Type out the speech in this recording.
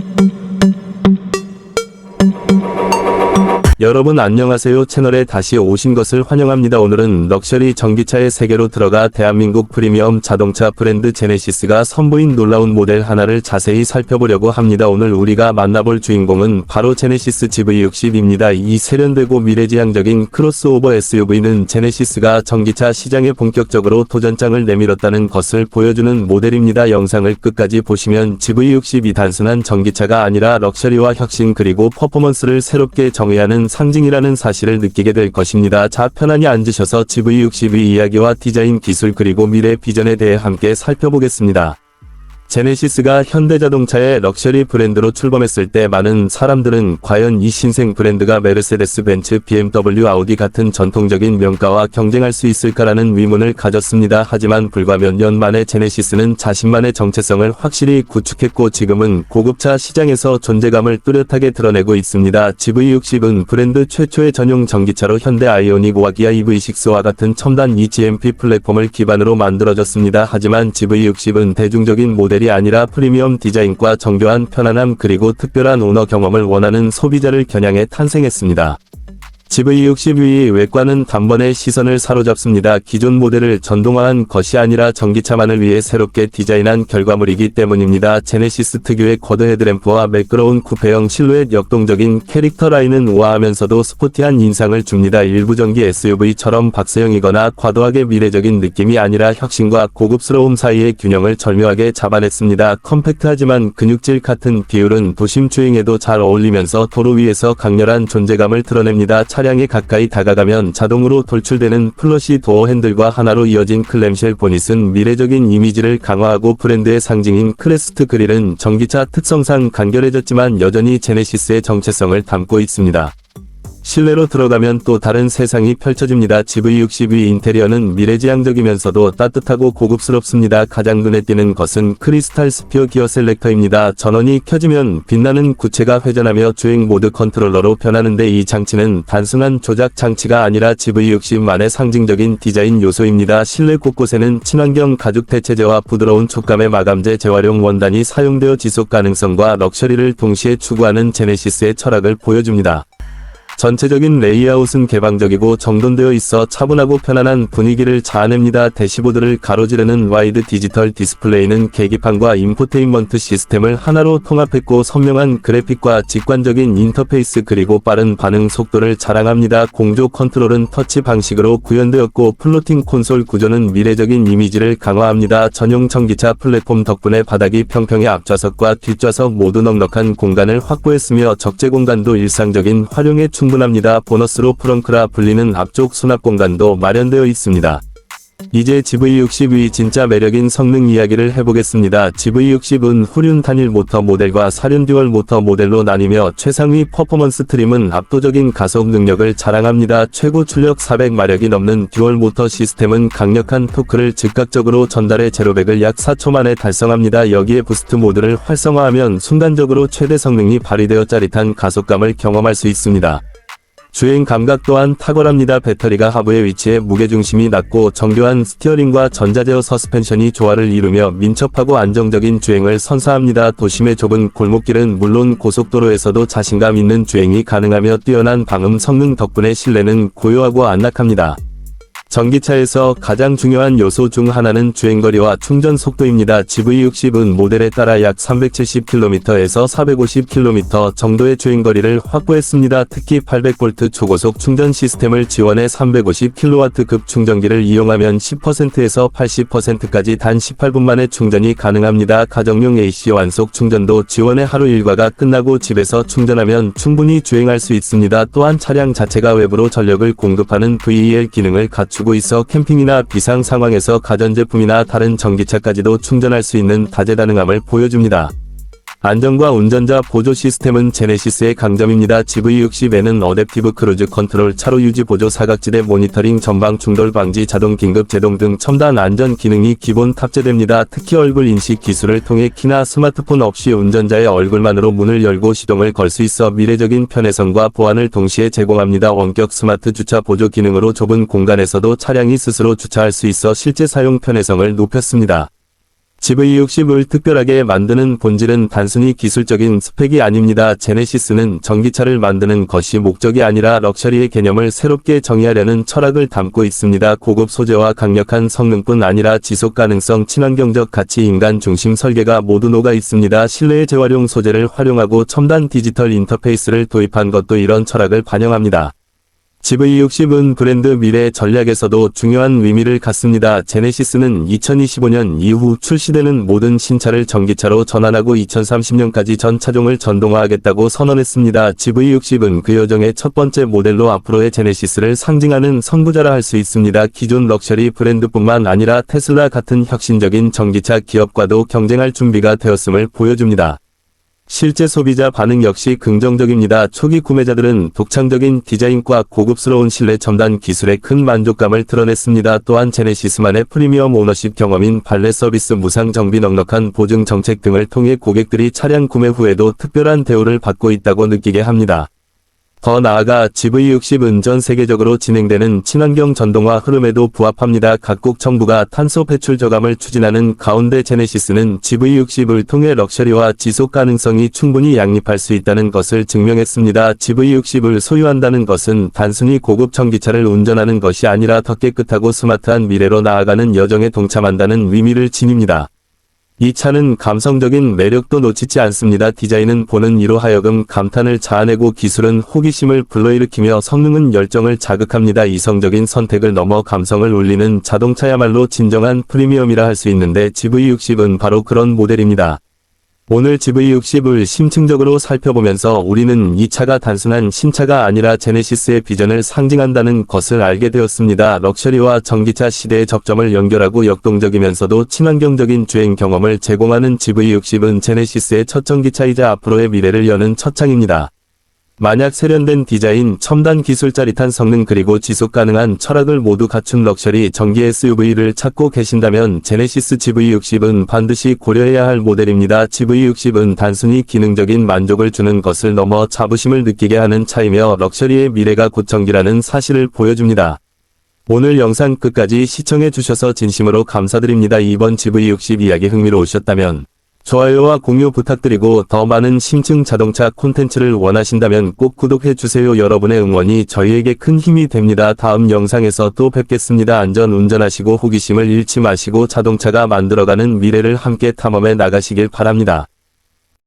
thank you. 여러분 안녕하세요. 채널에 다시 오신 것을 환영합니다. 오늘은 럭셔리 전기차의 세계로 들어가 대한민국 프리미엄 자동차 브랜드 제네시스가 선보인 놀라운 모델 하나를 자세히 살펴보려고 합니다. 오늘 우리가 만나볼 주인공은 바로 제네시스 GV60입니다. 이 세련되고 미래지향적인 크로스오버 SUV는 제네시스가 전기차 시장에 본격적으로 도전장을 내밀었다는 것을 보여주는 모델입니다. 영상을 끝까지 보시면 GV60이 단순한 전기차가 아니라 럭셔리와 혁신 그리고 퍼포먼스를 새롭게 정의하는 상징이라는 사실을 느끼게 될 것입니다. 자, 편안히 앉으셔서 GV60의 이야기와 디자인 기술 그리고 미래 비전에 대해 함께 살펴보겠습니다. 제네시스가 현대자동차의 럭셔리 브랜드로 출범했을 때 많은 사람들은 과연 이 신생 브랜드가 메르세데스 벤츠, BMW, 아우디 같은 전통적인 명가와 경쟁할 수 있을까라는 의문을 가졌습니다. 하지만 불과 몇 년 만에 제네시스는 자신만의 정체성을 확실히 구축했고 지금은 고급차 시장에서 존재감을 뚜렷하게 드러내고 있습니다. GV60은 브랜드 최초의 전용 전기차로 현대 아이오닉 와 기아 EV6와 같은 첨단 eGMP 플랫폼을 기반으로 만들어졌습니다. 하지만 GV60은 대중적인 모델이 아니라 프리미엄 디자인과 정교한 편안함 그리고 특별한 오너 경험을 원하는 소비자를 겨냥해 탄생했습니다. GV60의 외관은 단번에 시선을 사로잡습니다. 기존 모델을 전동화한 것이 아니라 전기차만을 위해 새롭게 디자인한 결과물이기 때문입니다. 제네시스 특유의 쿼드 헤드램프와 매끄러운 쿠페형 실루엣 역동적인 캐릭터 라인은 우아하면서도 스포티한 인상을 줍니다. 일부 전기 SUV처럼 박스형이거나 과도하게 미래적인 느낌이 아니라 혁신과 고급스러움 사이의 균형을 절묘하게 잡아냈습니다. 컴팩트하지만 근육질 같은 비율은 도심 주행에도 잘 어울리면서 도로 위에서 강렬한 존재감을 드러냅니다. 차 량에 가까이 다가가면 자동으로 돌출되는 플러시 도어 핸들과 하나로 이어진 클램쉘 보닛은 미래적인 이미지를 강화하고 브랜드의 상징인 크레스트 그릴은 전기차 특성상 간결해졌지만 여전히 제네시스의 정체성을 담고 있습니다. 실내로 들어가면 또 다른 세상이 펼쳐집니다. GV60의 인테리어는 미래지향적이면서도 따뜻하고 고급스럽습니다. 가장 눈에 띄는 것은 크리스탈 스피어 기어 셀렉터입니다. 전원이 켜지면 빛나는 구체가 회전하며 주행 모드 컨트롤러로 변하는데 이 장치는 단순한 조작 장치가 아니라 GV60만의 상징적인 디자인 요소입니다. 실내 곳곳에는 친환경 가죽 대체제와 부드러운 촉감의 마감재 재활용 원단이 사용되어 지속 가능성과 럭셔리를 동시에 추구하는 제네시스의 철학을 보여줍니다. 전체적인 레이아웃은 개방적이고 정돈되어 있어 차분하고 편안한 분위기를 자아냅니다. 대시보드를 가로지르는 와이드 디지털 디스플레이는 계기판과 인포테인먼트 시스템을 하나로 통합했고 선명한 그래픽과 직관적인 인터페이스 그리고 빠른 반응 속도를 자랑합니다. 공조 컨트롤은 터치 방식으로 구현되었고 플로팅 콘솔 구조는 미래적인 이미지를 강화합니다. 전용 전기차 플랫폼 덕분에 바닥이 평평해 앞좌석과 뒷좌석 모두 넉넉한 공간을 확보했으며 적재 공간도 일상적인 활용에 충분합니다. 보너스로 프렁크라 불리는 앞쪽 수납 공간도 마련되어 있습니다. 이제 GV60의 진짜 매력인 성능 이야기를 해보겠습니다. GV60은 후륜 단일 모터 모델과 사륜 듀얼 모터 모델로 나뉘며 최상위 퍼포먼스 트림은 압도적인 가속 능력을 자랑합니다. 최고 출력 400마력이 넘는 듀얼 모터 시스템은 강력한 토크를 즉각적으로 전달해 제로백을 약 4초 만에 달성합니다. 여기에 부스트 모드를 활성화하면 순간적으로 최대 성능이 발휘되어 짜릿한 가속감을 경험할 수 있습니다. 주행 감각 또한 탁월합니다. 배터리가 하부에 위치해 무게중심이 낮고 정교한 스티어링과 전자제어 서스펜션이 조화를 이루며 민첩하고 안정적인 주행을 선사합니다. 도심의 좁은 골목길은 물론 고속도로에서도 자신감 있는 주행이 가능하며 뛰어난 방음 성능 덕분에 실내는 고요하고 안락합니다. 전기차에서 가장 중요한 요소 중 하나는 주행거리와 충전 속도입니다. GV60은 모델에 따라 약 370km에서 450km 정도의 주행거리를 확보했습니다. 특히 800V 초고속 충전 시스템을 지원해 350kW급 충전기를 이용하면 10%에서 80%까지 단 18분 만에 충전이 가능합니다. 가정용 AC 완속 충전도 지원해 하루 일과가 끝나고 집에서 충전하면 충분히 주행할 수 있습니다. 또한 차량 자체가 외부로 전력을 공급하는 VEL 기능을 갖추고 있어 캠핑이나 비상 상황에서 가전제품이나 다른 전기차까지도 충전할 수 있는 다재다능함을 보여줍니다. 안전과 운전자 보조 시스템은 제네시스의 강점입니다. GV60에는 어댑티브 크루즈 컨트롤, 차로 유지 보조 사각지대 모니터링, 전방 충돌 방지, 자동 긴급 제동 등 첨단 안전 기능이 기본 탑재됩니다. 특히 얼굴 인식 기술을 통해 키나 스마트폰 없이 운전자의 얼굴만으로 문을 열고 시동을 걸 수 있어 미래적인 편의성과 보안을 동시에 제공합니다. 원격 스마트 주차 보조 기능으로 좁은 공간에서도 차량이 스스로 주차할 수 있어 실제 사용 편의성을 높였습니다. GV60을 특별하게 만드는 본질은 단순히 기술적인 스펙이 아닙니다. 제네시스는 전기차를 만드는 것이 목적이 아니라 럭셔리의 개념을 새롭게 정의하려는 철학을 담고 있습니다. 고급 소재와 강력한 성능뿐 아니라 지속 가능성, 친환경적 가치, 인간 중심 설계가 모두 녹아 있습니다. 실내의 재활용 소재를 활용하고 첨단 디지털 인터페이스를 도입한 것도 이런 철학을 반영합니다. GV60은 브랜드 미래 전략에서도 중요한 의미를 갖습니다. 제네시스는 2025년 이후 출시되는 모든 신차를 전기차로 전환하고 2030년까지 전 차종을 전동화하겠다고 선언했습니다. GV60은 그 여정의 첫 번째 모델로 앞으로의 제네시스를 상징하는 선구자라 할 수 있습니다. 기존 럭셔리 브랜드뿐만 아니라 테슬라 같은 혁신적인 전기차 기업과도 경쟁할 준비가 되었음을 보여줍니다. 실제 소비자 반응 역시 긍정적입니다. 초기 구매자들은 독창적인 디자인과 고급스러운 실내 첨단 기술에 큰 만족감을 드러냈습니다. 또한 제네시스만의 프리미엄 오너십 경험인 발레 서비스 무상 정비 넉넉한 보증 정책 등을 통해 고객들이 차량 구매 후에도 특별한 대우를 받고 있다고 느끼게 합니다. 더 나아가 GV60은 전 세계적으로 진행되는 친환경 전동화 흐름에도 부합합니다. 각국 정부가 탄소 배출 저감을 추진하는 가운데 제네시스는 GV60을 통해 럭셔리와 지속 가능성이 충분히 양립할 수 있다는 것을 증명했습니다. GV60을 소유한다는 것은 단순히 고급 전기차를 운전하는 것이 아니라 더 깨끗하고 스마트한 미래로 나아가는 여정에 동참한다는 의미를 지닙니다. 이 차는 감성적인 매력도 놓치지 않습니다. 디자인은 보는 이로 하여금 감탄을 자아내고 기술은 호기심을 불러일으키며 성능은 열정을 자극합니다. 이성적인 선택을 넘어 감성을 울리는 자동차야말로 진정한 프리미엄이라 할 수 있는데 GV60은 바로 그런 모델입니다. 오늘 GV60을 심층적으로 살펴보면서 우리는 이 차가 단순한 신차가 아니라 제네시스의 비전을 상징한다는 것을 알게 되었습니다. 럭셔리와 전기차 시대의 접점을 연결하고 역동적이면서도 친환경적인 주행 경험을 제공하는 GV60은 제네시스의 첫 전기차이자 앞으로의 미래를 여는 첫 창입니다. 만약 세련된 디자인, 첨단 기술 짜릿한 성능 그리고 지속 가능한 철학을 모두 갖춘 럭셔리 전기 SUV를 찾고 계신다면 제네시스 GV60은 반드시 고려해야 할 모델입니다. GV60은 단순히 기능적인 만족을 주는 것을 넘어 자부심을 느끼게 하는 차이며 럭셔리의 미래가 곧 전기라는 사실을 보여줍니다. 오늘 영상 끝까지 시청해 주셔서 진심으로 감사드립니다. 이번 GV60 이야기 흥미로우셨다면 좋아요와 공유 부탁드리고 더 많은 심층 자동차 콘텐츠를 원하신다면 꼭 구독해 주세요. 여러분의 응원이 저희에게 큰 힘이 됩니다. 다음 영상에서 또 뵙겠습니다. 안전 운전하시고 호기심을 잃지 마시고 자동차가 만들어가는 미래를 함께 탐험해 나가시길 바랍니다.